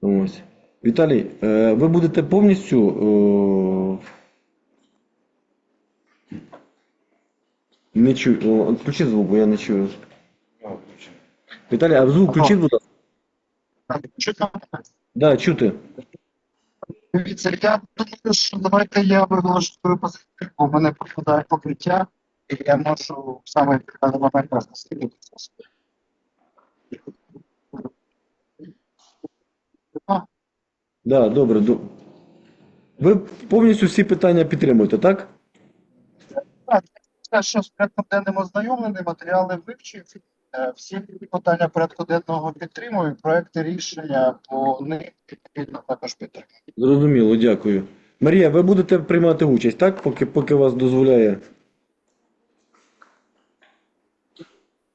Ось. Віталій, е, ви будете повністю. е, Не чую. Включи звук, бо я не чую. Віталій, а звук включіть, будь ласка. Да, чути. Дивіться, я думаю, що давайте я виголошую позицію, бо в мене пропадає покриття, і я можу саме в момент розслідувати. Да, добре. до- Ви повністю всі питання підтримуєте, так? Те, що з порядком денним ознайомлений, матеріали вивчив, е, всі питання порядку денного підтримую, проекти рішення по них відповідно також підтримую. Зрозуміло, дякую. Марія, ви будете приймати участь, так? Поки, поки вас дозволяє.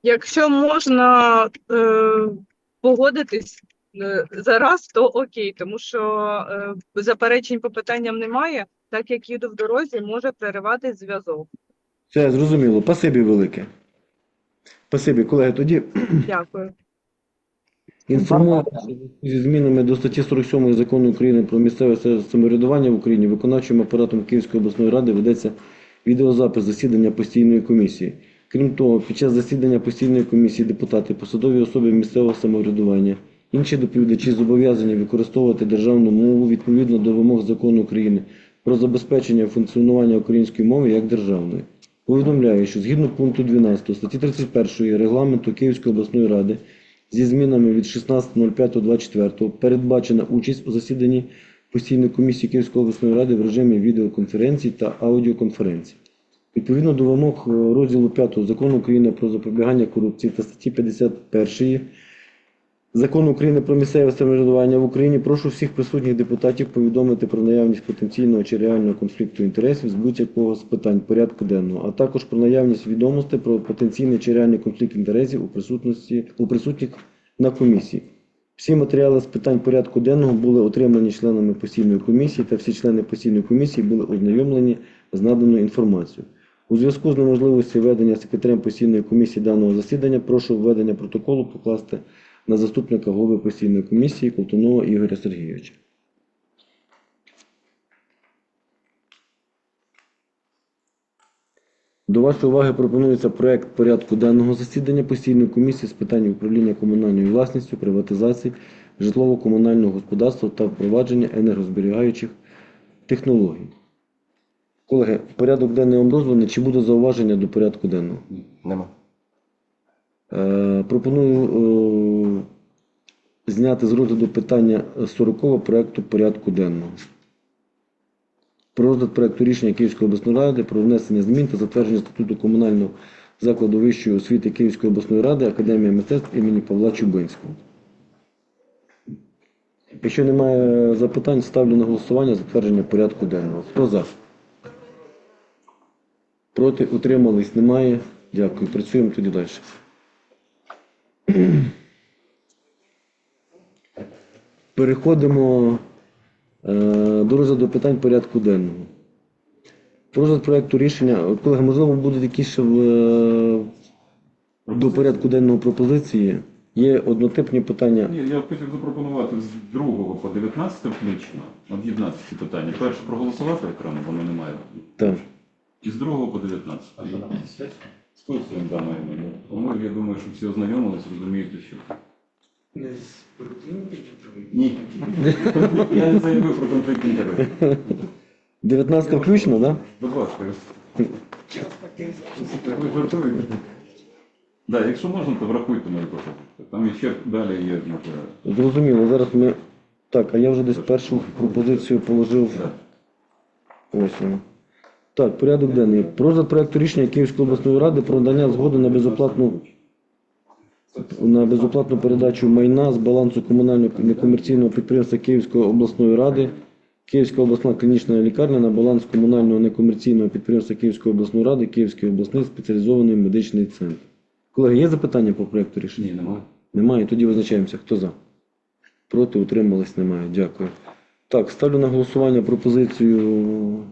Якщо можна е, погодитись зараз, то окей, тому що е, заперечень по питанням немає, так як їду в дорозі, може переривати зв'язок. Все, зрозуміло. Спасибі велике. Спасибі, колеги. Тоді Дякую. інформую зі змінами до статті 47 Закону України про місцеве самоврядування в Україні виконавчим апаратом Київської обласної ради ведеться відеозапис засідання постійної комісії. Крім того, під час засідання постійної комісії депутати, посадові особи місцевого самоврядування, інші доповідачі зобов'язані використовувати державну мову відповідно до вимог закону України про забезпечення функціонування української мови як державної. Повідомляю, що згідно пункту 12 статті 31 регламенту Київської обласної ради зі змінами від 16.05.24 передбачена участь у засіданні постійної комісії Київської обласної ради в режимі відеоконференцій та аудіоконференцій. Відповідно до вимог е, розділу 5 Закону України про запобігання корупції та статті 51 Закону України про місцеве самоврядування в Україні прошу всіх присутніх депутатів повідомити про наявність потенційного чи реального конфлікту інтересів з будь-якого з питань порядку денного, а також про наявність відомостей про потенційний чи реальний конфлікт інтересів у присутності у присутніх на комісії. Всі матеріали з питань порядку денного були отримані членами постійної комісії, та всі члени постійної комісії були ознайомлені з наданою інформацією. У зв'язку з неможливістю ведення секретарем постійної комісії даного засідання прошу введення протоколу покласти на заступника голови постійної комісії Колтунова Ігоря Сергійовича. До вашої уваги пропонується проект порядку денного засідання постійної комісії з питань управління комунальною власністю, приватизації, житлово-комунального господарства та впровадження енергозберігаючих технологій. Колеги, порядок денний вам розданий. Чи буде зауваження до порядку денного? Нема. Е, Пропоную е, зняти з розгляду питання 40 проекту порядку денного. Про розгляд проекту рішення Київської обласної ради про внесення змін та затвердження статуту комунального закладу вищої освіти Київської обласної ради Академія мистецтв імені Павла Чубинського. Якщо немає запитань, ставлю на голосування затвердження порядку денного. Хто за? Проти утримались? Немає. Дякую. Працюємо тоді далі. Переходимо е, до розгляду питань порядку денного. Розгляд проекту рішення. Колеги, можливо, будуть якісь ще в, е, до порядку денного пропозиції. Є однотипні питання. Ні, я хотів запропонувати з 2 по 19 включно, об'єднати ці питання. Перше проголосувати окремо, воно немає. Так. І з 2 по 19. Списуємо да, маємо. Тому я думаю, що всі ознайомились, розуміють, що. Ні. Я не заявив про конфлікт інтересів. 19 включно, так? Будь ласка. Ви? Да, якщо можна, то врахуйте мою пропозицію. Там ще далі є матеріали. Зрозуміло. Зараз ми. Так, а я вже десь першу пропозицію положив. Да. Ось воно. Так, порядок денний. Про розгляд проекту рішення Київської обласної ради про надання згоди на безоплатну на безоплатну передачу майна з балансу комунального некомерційного підприємства Київської обласної ради, Київська обласна клінічна лікарня на баланс комунального некомерційного підприємства Київської обласної ради, Київський обласний спеціалізований медичний центр. Колеги, є запитання по проекту рішення? Ні, немає. Немає. Тоді визначаємося, хто за. Проти утримались, немає. Дякую. Так, ставлю на голосування пропозицію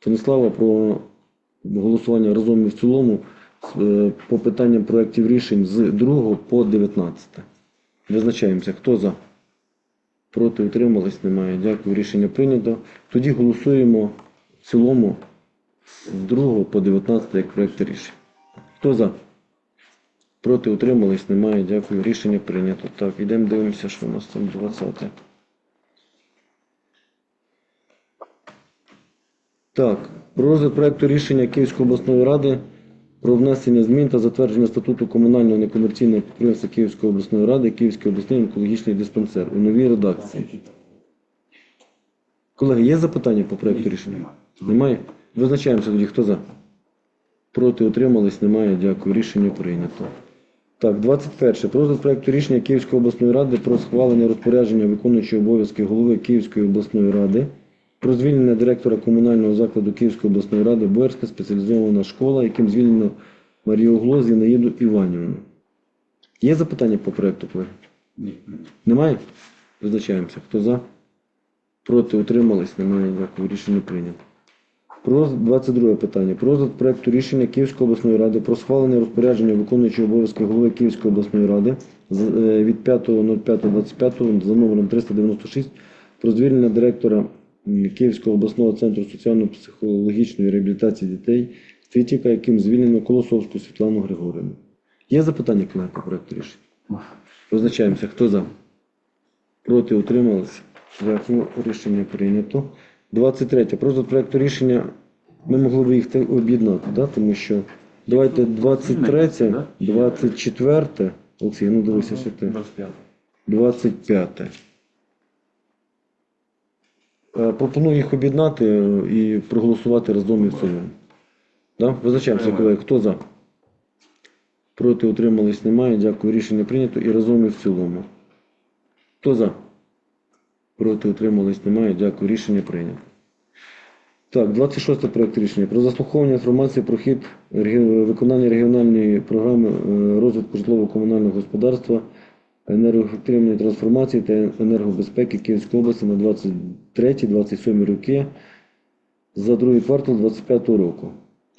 Станіслава про голосування разом і в цілому е, по питанням проєктів рішень з 2 по 19. Визначаємося, хто за. Проти утримались? Немає. Дякую. Рішення прийнято. Тоді голосуємо в цілому з 2 по 19 як проєкт рішення. Хто за? Проти утримались? Немає. Дякую. Рішення прийнято. Так, йдемо дивимося, що у нас там 20. Так, про розгляд проекту рішення Київської обласної ради про внесення змін та затвердження статуту комунального некомерційного підприємства Київської обласної ради Київський обласний онкологічний диспансер у новій редакції. Колеги, є запитання по проекту рішення? Немає? Визначаємося тоді, хто за? Проти утримались? Немає. Дякую. Рішення прийнято. Так, 21. Про розгляд проекту рішення Київської обласної ради про схвалення розпорядження виконуючого обов'язки голови Київської обласної ради про звільнення директора комунального закладу Київської обласної ради Боярська спеціалізована школа, яким звільнено Марію Угло Зінаїду Іванівну. Є запитання по колеги? Ні. Немає? Визначаємося. Хто за? Проти утримались? Немає. Дякую. Рішення прийнято. Про 22 питання. Про розгляд проекту рішення Київської обласної ради про схвалення розпорядження виконуючого обов'язки голови Київської обласної ради е, від 5.05.25 за номером 396 про звільнення директора Київського обласного центру соціально-психологічної реабілітації дітей Світіка, яким звільнено Колосовську Світлану Григорівну. Є запитання, колеги, по проекту рішення? Визначаємося, хто за? Проти утрималися. Дякую. Рішення прийнято. 23. Про розгляд проекту рішення. Ми могли б їх об'єднати, да? тому що давайте 23, 24. Олексій, ну дивися, що ти. 25. Е, Пропоную їх об'єднати е, і проголосувати разом і в цілому. Да? Визначаємося, колеги, хто за? Проти утримались немає. Дякую. Рішення прийнято і разом і в цілому. Хто за? Проти утримались немає. Дякую. Рішення прийнято. Так, 26 проект рішення про заслуховування інформації про хід виконання регіональної програми е, розвитку житлово-комунального господарства, енергоефективної трансформації та енергобезпеки Київської області на 23-27 роки за другий квартал 25 року.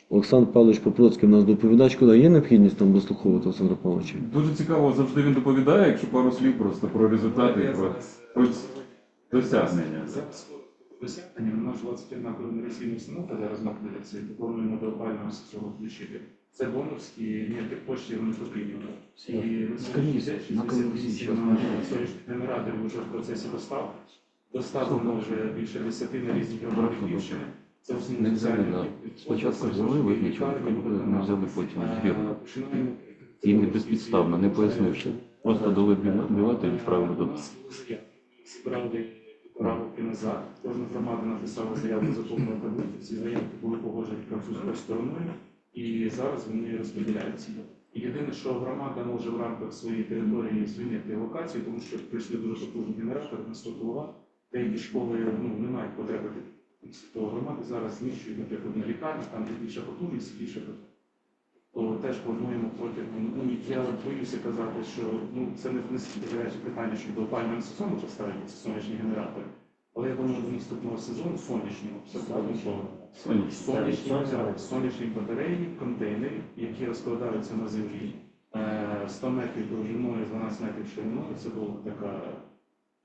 Олександр Павлович Попроцький у нас доповідач. Куди є необхідність там дослуховувати Олександра Павловича? Дуже цікаво, завжди він доповідає, якщо пару слів просто про результати, і про, про досягнення. Зараз досягнення у нас 21 координаційна установка зараз знаходиться і плануємо до опального сезону включити. Це донорські ні коштів вони потрібні. І сонячних генераторів вже в процесі достав. Доставлено вже більше 10 на різні громади Київщини. Це в основному соціальні Спочатку взяли, виключили, не взяли потім І не безпідставно, не пояснивши. Просто дали білети і відправили додому. Зібрали правки назад. Кожна громада написала заяву за повною таблицю. Ці заявки були погоджені французькою стороною, і зараз вони розподіляються. Єдине, що громада може в рамках своєї території звільнити локацію, тому що прийшли дуже потужні генератори на 100 кВт. Деякі школи ну, не мають потреби. То громади зараз знищують, наприклад, на лікарні, там де більша потужність, більше то теж плануємо протягом. Ну я боюся казати, що ну це не гаряче питання щодо опалювального сезону поставити сонячні генератори. Але я думаю, до наступного сезону. Сонячні. Сонячні, сонячні батареї, контейнери, які розкладаються на землі. Е, 100 метрів довжиною, 12 метрів шириною. Це була така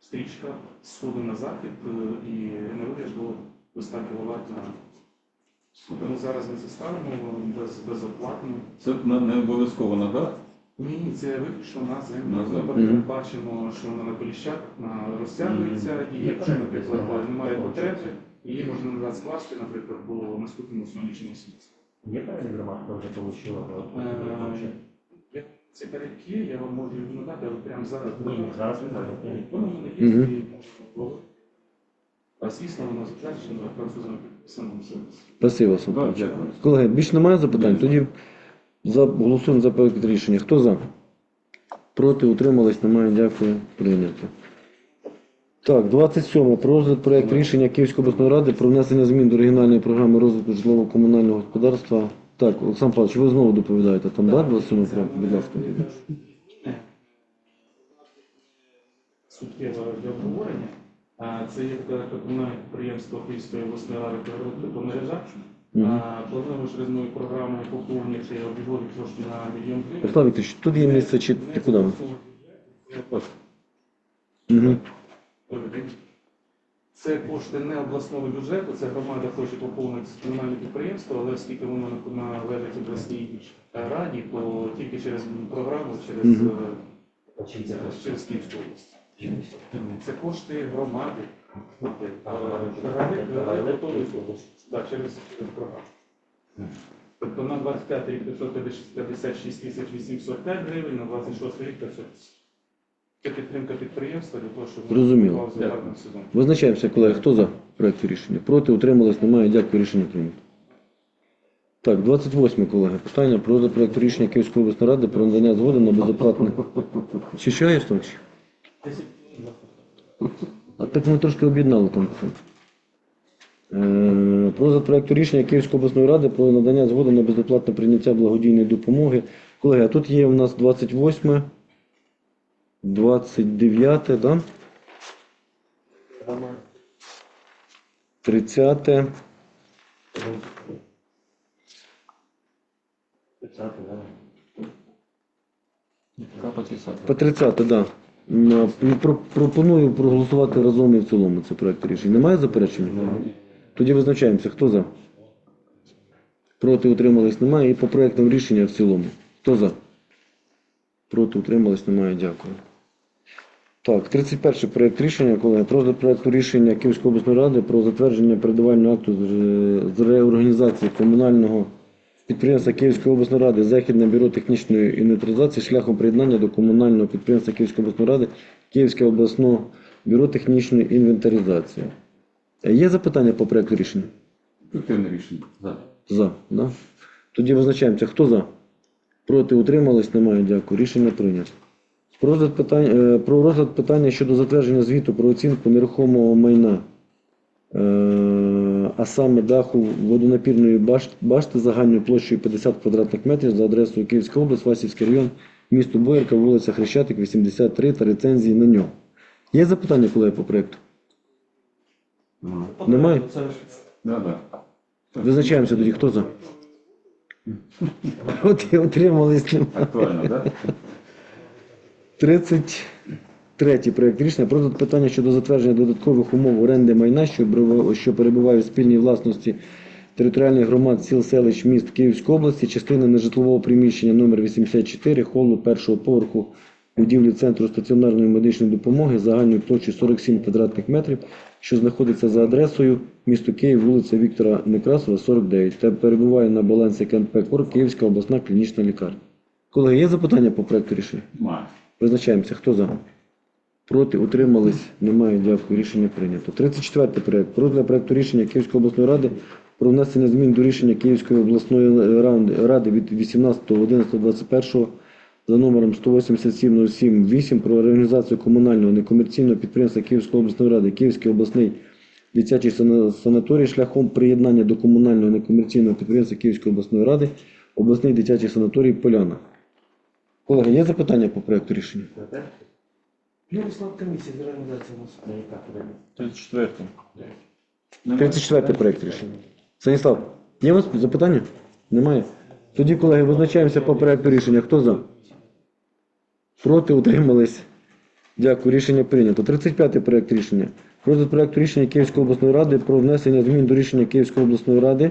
стрічка з сходу на захід, е, і енергія до 100 кВт на тому зараз ми це ставимо без, безоплатно. Це не, обов'язково на дах. Ні, ні, це виключно на землю. Ми бачимо, що вона на поліщах розтягується, і якщо, наприклад, немає потреби, її можна назад скласти, наприклад, по наступному сонячному світі. Є певна громадка вже отримала? Е, Це перелік є, я вам можу надати, але прямо зараз Ні, зараз не знаю. Воно в мене є, і. А звісно, воно затверджено французами підписаному сервісі. Спасибо, дякую. Колеги, більше немає запитань? Тоді за, голосуємо за проект рішення. Хто за? Проти утримались, немає. Дякую. Прийнято. Так, 27. Про розгляд проект рішення Київської обласної ради про внесення змін до регіональної програми розвитку житлово-комунального господарства. Так, Олександр Павлович, ви знову доповідаєте там, так, 27 проект, будь ласка. суттєво для обговорення. Це є комунальне підприємство Київської обласної ради по мережах. Плануємо через нову програму поповнити обігові кошти на мільйон гривень. Ярослав Вікторович, тут є місце чи ти куди? Угу. Це кошти не обласного бюджету, це громада хоче поповнити комунальне підприємство, але оскільки воно належить обласній е, раді, то тільки через програму, через, е, через Київську область. Це кошти громади. Так, через програму. Тобто на 25 рік 556 тисяч 805 гривень, на 26 рік 500. Це підтримка підприємства для того, щоб Зрозуміло. з. Визначаємося, колеги, хто за проект рішення? Проти, утримались, немає. Дякую, рішення прийнято. Так, 28 колеги. Питання про розгляд проекту рішення Київської обласної ради про надання згоди на безоплатне. Чи що є Стомч? А так ми трошки об'єднали там. Е, Про проекту рішення Київської обласної ради про надання згоди на безоплатне прийняття благодійної допомоги. Колеги, а тут є у нас 28, 29, так? Да? 30, по 30, да. М, про- Пропоную проголосувати разом і в цілому це проект рішення. Немає заперечень? Тоді визначаємося, хто за? Проти утримались немає. І по проектам рішення в цілому. Хто за? Проти утримались немає. Дякую. Так, 31 проект рішення, колеги. Про проекту рішення Київської обласної ради про затвердження передавального акту з реорганізації комунального підприємства Київської обласної ради Західне бюро технічної інвентаризації шляхом приєднання до комунального підприємства Київської обласної ради Київське обласне бюро технічної інвентаризації. Е, Є запитання по проекту рішення? Ефективне рішення. За. За, да? Тоді визначаємося, хто за? Проти утримались, немає, дякую. Рішення прийнято. Про розгляд питання, е, про розгляд питання щодо затвердження звіту про оцінку нерухомого майна, е, Е, а саме даху водонапірної башти загальною площею 50 квадратних метрів за адресою Київська область, Васівський район, місто Боярка, вулиця Хрещатик, 83 та рецензії на нього. Є запитання, колеги, по проєкту? Немає? Да, да. Визначаємося тоді, хто за? От і отримали. Актуально, так? 30. Третій проєкт рішення про питання щодо затвердження додаткових умов оренди майна, що перебуває у спільній власності територіальних громад сіл селищ міст Київської області, частина нежитлового приміщення номер 84 холу першого поверху будівлі Центру стаціонарної медичної допомоги загальною площею 47 квадратних метрів, що знаходиться за адресою місто Київ, вулиця Віктора Некрасова, 49, та перебуває на балансі КНП «Кор» Київська обласна клінічна лікарня. Колеги, є запитання по проєкту рішення? Призначаємося. Хто за? Проти, утримались, немає, дякую, рішення прийнято. 34 проект. Про проекту рішення Київської обласної ради про внесення змін до рішення Київської обласної ради від 18.11.21 за номером 187.07.8 про організацію комунального некомерційного підприємства Київської обласної ради Київський обласний дитячий санаторій шляхом приєднання до комунального некомерційного підприємства Київської обласної ради обласний дитячий санаторій Поляна. Колеги, є запитання по проекту рішення? Ну, склад комісії з організації у нас не яка буде. 34. 34 проект рішення. Станіслав, є у вас запитання? Немає? Тоді, колеги, визначаємося по проекту рішення. Хто за? Проти, утримались. Дякую, рішення прийнято. 35 проект рішення. Розгляд проекту рішення Київської обласної ради про внесення змін до рішення Київської обласної ради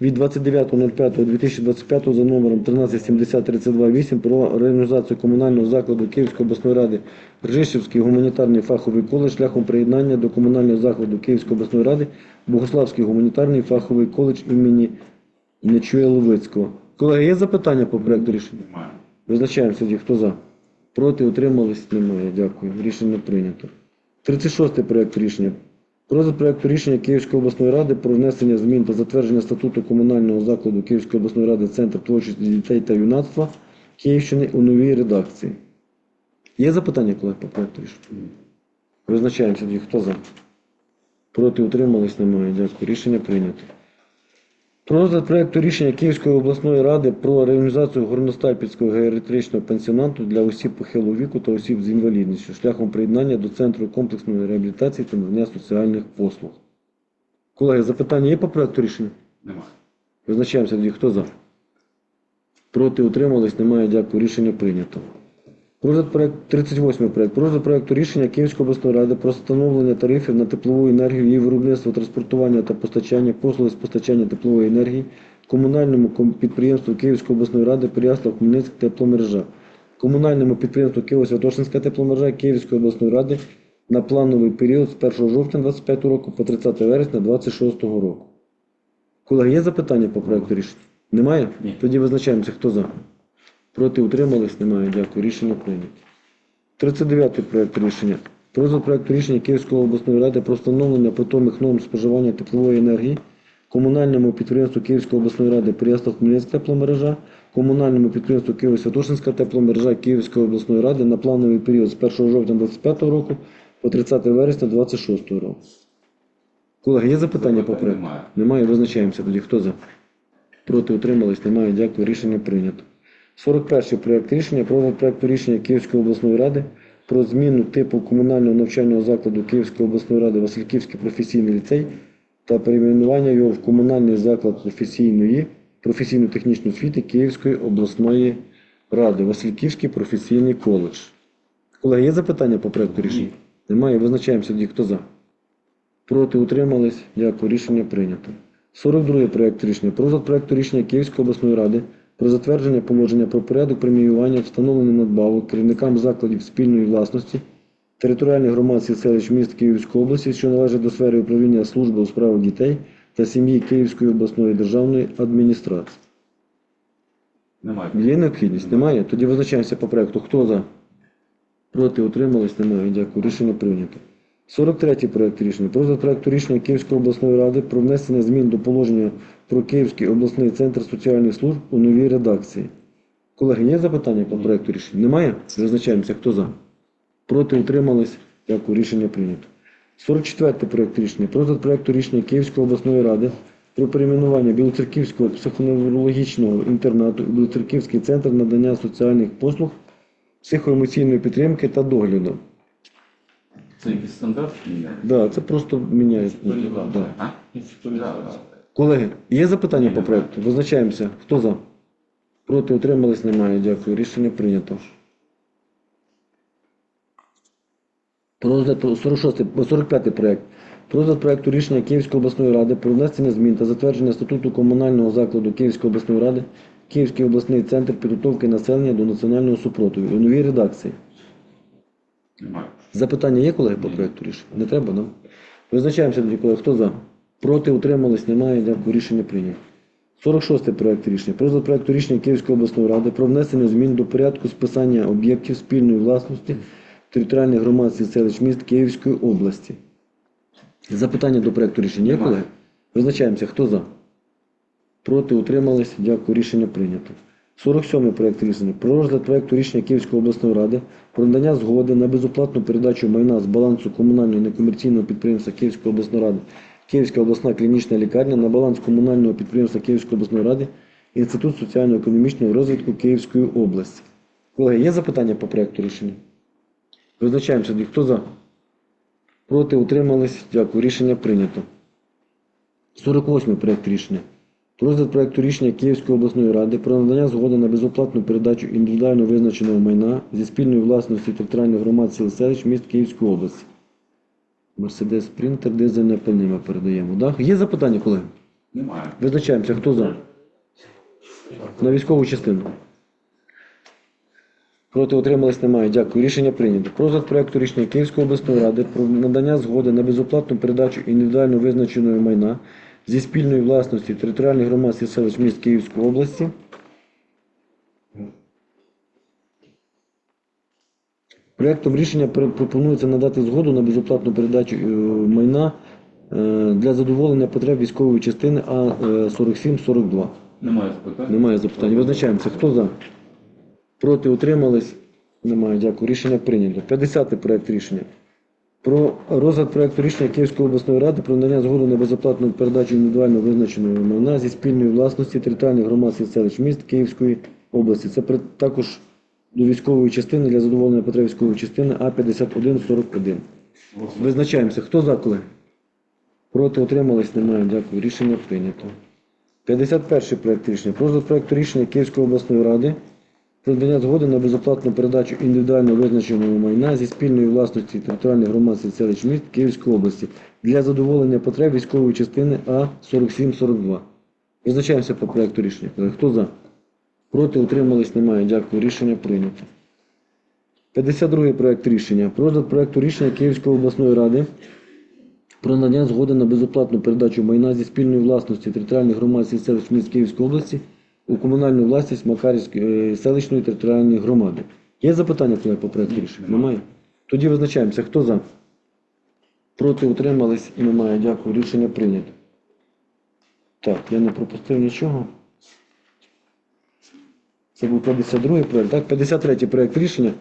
від 29.05.2025 за номером 137032.8 про організацію комунального закладу Київської обласної ради Ржищівський гуманітарний фаховий коледж шляхом приєднання до комунального закладу Київської обласної ради Богославський гуманітарний фаховий коледж імені Нечуя Ловицького. Колеги, є запитання по проекту рішення? Має. Визначаємося тоді, хто за. Проти, утримались, немає. Дякую. Рішення прийнято. 36 проект рішення. Розгляд проекту рішення Київської обласної ради про внесення змін та затвердження статуту комунального закладу Київської обласної ради Центр творчості дітей та юнацтва Київщини у новій редакції. Є запитання, колеги, по проекту рішення? Визначаємося хто за. Проти, утримались, немає. Дякую. Рішення прийнято. Про розгляд проекту рішення Київської обласної ради про реалізацію горностайпільського геріатричного пенсіонату для осіб похилого віку та осіб з інвалідністю шляхом приєднання до Центру комплексної реабілітації та надання соціальних послуг. Колеги, запитання є по проекту рішення? Немає. Визначаємося тоді, хто за. Проти утримались, немає. Дякую. Рішення прийнято. Розгляд проект 38 проект. Про розгляд проекту рішення Київської обласної ради про встановлення тарифів на теплову енергію, її виробництво, транспортування та постачання, послуги з постачання теплової енергії комунальному підприємству Київської обласної ради Переяслав Хмельницька тепломережа, комунальному підприємству Києво-Святошинська тепломережа Київської обласної ради на плановий період з 1 жовтня 25 року по 30 вересня 26 року. Колеги, є запитання по проекту рішення? Немає? Ні. Тоді визначаємося, хто за. Проти утримались? Немає. Дякую. Рішення прийнято. 39 проект рішення. Про проекту рішення Київської обласної ради про встановлення питомих норм споживання теплової енергії комунальному підприємству Київської обласної ради Переяслав Хмельницька тепломережа, комунальному підприємству Києво-Святошинська тепломережа Київської обласної ради на плановий період з 1 жовтня 25 року по 30 вересня 26 року. Колеги, є запитання по проекту? Немає. Немає, визначаємося тоді. Хто за? Проти утримались? Немає. Дякую. Рішення прийнято. 41 проект рішення про розгляд проекту рішення Київської обласної ради про зміну типу комунального навчального закладу Київської обласної ради Васильківський професійний ліцей та перейменування його в комунальний заклад професійної професійно-технічної освіти Київської обласної ради Васильківський професійний коледж. Колеги, є запитання по проекту рішення? Немає. Визначаємося тоді. Хто за? Проти утримались. Дякую. Рішення прийнято. 42 проект рішення. Про розгляд проекту рішення Київської обласної ради про затвердження положення про порядок преміювання встановлення надбавок керівникам закладів спільної власності територіальних громад селищ міст Київської області, що належать до сфери управління служби у справах дітей та сім'ї Київської обласної державної адміністрації. Немає. Є необхідність? Немає? Тоді визначаємося по проекту. Хто за? Проти утримались? Немає. Дякую. Рішення прийнято. 43 проект рішення. Про проекту рішення Київської обласної ради про внесення змін до положення про Київський обласний центр соціальних служб у новій редакції. Колеги, є запитання по проекту рішення? Немає? Визначаємося. Хто за? Проти утримались? Дякую. Рішення прийнято. 44 проект рішення. Розгляд проекту рішення Київської обласної ради про перейменування Білоцерківського психоневрологічного інтернату у Білоцерківський центр надання соціальних послуг, психоемоційної підтримки та догляду. Це якийсь стандарт? Ні. Да, це просто міняє. Да. Колеги, є запитання по проекту? Визначаємося. Хто за? Проти утримались? Немає. Дякую. Рішення прийнято. Про розгляд 46, 45 проект. Про розгляд проекту рішення Київської обласної ради про внесення змін та затвердження статуту комунального закладу Київської обласної ради Київський обласний центр підготовки населення до національного супротиву у новій редакції. Немає. Запитання є, колеги, по проекту рішення? Не треба, да? Визначаємося колеги. Хто за? Проти, утримались, немає. Дякую. Рішення прийнято. 46 проект рішення. Про проекту рішення Київської обласної ради про внесення змін до порядку списання об'єктів спільної власності територіальних громад сіл, селищ міст Київської області. Запитання до проекту рішення є, колеги? Визначаємося. Хто за? Проти, утримались. Дякую. Рішення прийнято. 47 проект рішення. Про розгляд проекту рішення Київської обласної ради про надання згоди на безоплатну передачу майна з балансу комунального некомерційного підприємства Київської обласної ради Київська обласна клінічна лікарня на баланс комунального підприємства Київської обласної ради Інститут соціально-економічного розвитку Київської області. Колеги, є запитання по проекту рішення? Визначаємося, хто за? Проти утримались. Дякую. Рішення прийнято. 48 проект рішення. Розгляд проекту рішення Київської обласної ради про надання згоди на безоплатну передачу індивідуально визначеного майна зі спільної власності територіальних громад сіл селищ міст Київської області. Мерседес Спринтер, дизельне пальне ми передаємо. Да? Є запитання, колеги? Немає. Визначаємося, хто за? На військову частину. Проти утримались немає. Дякую. Рішення прийнято. Про проекту рішення Київської обласної ради про надання згоди на безоплатну передачу індивідуально визначеної майна зі спільної власності територіальних громад і селищ міст Київської області. Проектом рішення пр- пропонується надати згоду на безоплатну передачу е, майна е, для задоволення потреб військової частини А4742. Немає запитань. Немає запитань. Визначаємося. Хто за? Проти утримались? Немає. Дякую. Рішення прийнято. 50 проект рішення. Про розгляд проекту рішення Київської обласної ради про надання згоди на безоплатну передачу індивідуально визначеної майна зі спільної власності територіальних громад і селищ міст Київської області. Це також до військової частини для задоволення потреб військової частини А5141. Визначаємося. Хто за, колеги? Проти утримались? Немає. Дякую. Рішення прийнято. 51 проект рішення. Про проекту рішення Київської обласної ради про надання згоди на безоплатну передачу індивідуально визначеного майна зі спільної власності територіальних громад селищ міст Київської області для задоволення потреб військової частини А4742. Визначаємося по проекту рішення. Хто за? Проти утримались немає. Дякую. Рішення прийнято. 52 проект рішення. Про розгляд проекту рішення Київської обласної ради про надання згоди на безоплатну передачу майна зі спільної власності територіальних громад селищ міст Київської області у комунальну власність Макарівської е, селищної територіальної громади. Є запитання колеги, по проекту рішення? Немає? Тоді визначаємося. Хто за? Проти утримались і немає. Дякую. Рішення прийнято. Так, я не пропустив нічого. Це був 52 проект. Так, 53-й проект рішення.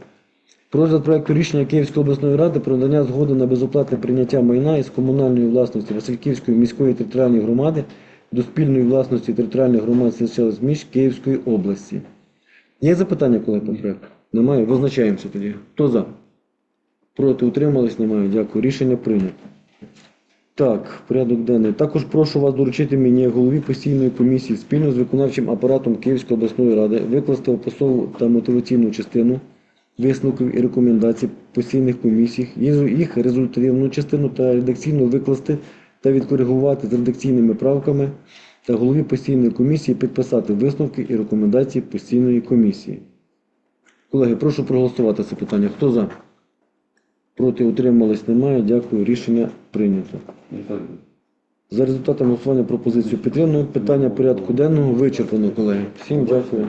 Про розгляд проекту рішення Київської обласної ради про надання згоди на безоплатне прийняття майна із комунальної власності Васильківської міської територіальної громади до спільної власності територіальних громад селищ міст Київської області. Є запитання, коли по проекту? Немає? Визначаємося тоді. Хто за? Проти утримались? Немає. Дякую. Рішення прийнято. Так, порядок денний. Також прошу вас доручити мені, голові постійної комісії, спільно з виконавчим апаратом Київської обласної ради викласти описову та мотиваційну частину висновків і рекомендацій постійних комісій, їх результативну частину та редакційно викласти та відкоригувати з редакційними правками та голові постійної комісії підписати висновки і рекомендації постійної комісії. Колеги, прошу проголосувати це питання. Хто за? Проти утримались немає. Дякую. Рішення прийнято. За результатами голосування пропозицію підтримую. Питання порядку денного вичерпано, колеги. Всім дякую.